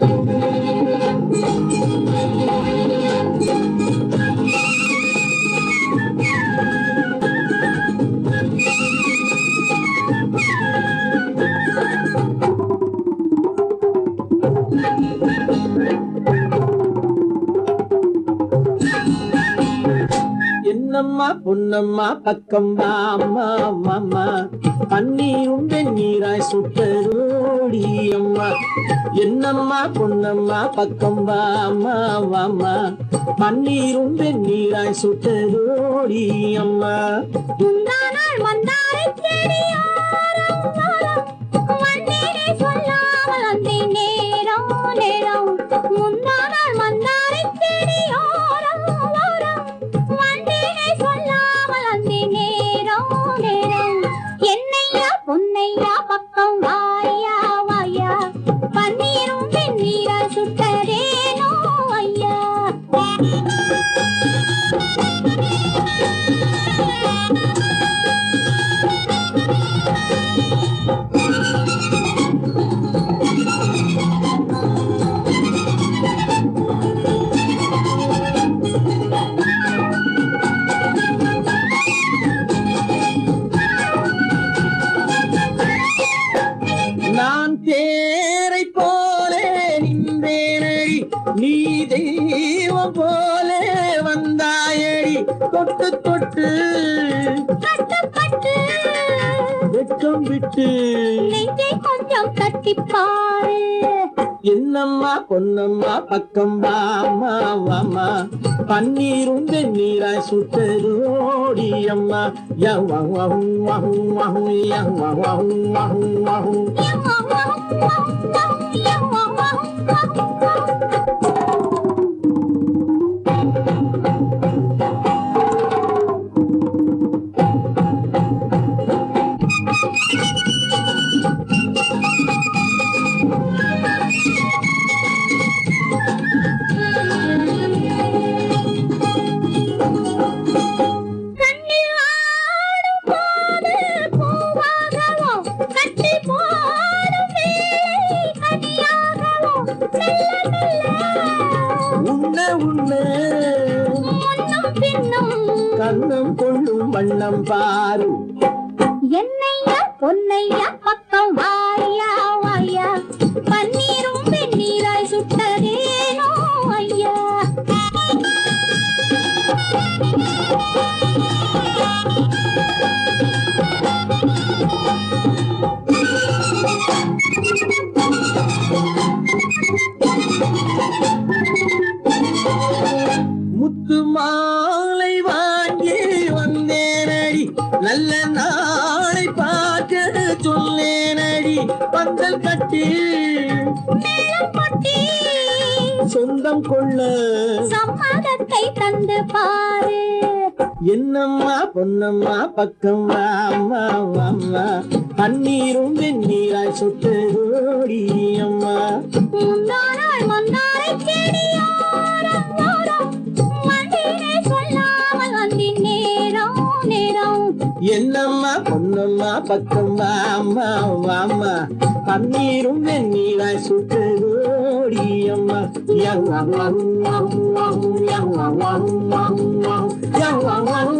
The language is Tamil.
என்னம்மா பொன்னம்மா பொன்னம்மா பக்கம் வாம்மா மாமா பன்னீரும் வெந்நீராய் சுட்டரோடி அம்மா. என்னம்மா பொன்னம்மா பக்கம் வாம்மா வாமா பன்னீரும் வெந்நீராய் சுட்டரோடி அம்மா. முந்தானாள் வந்தாரை தேடி நீ தெய்வம் போலே வந்தாயடி. தொட்டு தொட்டு. வெட்கம் விட்டு. கொஞ்சம் தட்டிப்பாரு என்னம்மா பொன்னம்மா பக்கம் வாமா வாமா பன்னீரும் வெந்நீராய் சுட்டதோடி அம்மா. யவ்வாஹு கண்ணம் கொள்ளும் வண்ணம் பாரு. பொன்னையா பக்கம் வாயா வாயா. பன்னீரும் வெந்நீராய் சுட்டதேனோ ஐயா முத்து மாலை வாங்கி வந்தேனடி நல்ல நாளை. கொட்டி சொந்தம் கொள்ள. சம்மதத்தை தந்து பாரு. என்னம்மா பொன்னம்மா பக்கம் வாம்மா வாம்மா பன்னீரும் வெந்நீராய் சுட்டதோடி அம்மா. என்னம்மா பொன்னம்மா பக்கம் வாம்மா வாம்மா பன்னீரும் வெந்நீராய் சுட்டதோடி அம்மா யங் வஹு வஹு வஹு யவ்வா வஹு வஹு வஹு யவ்வா வஹு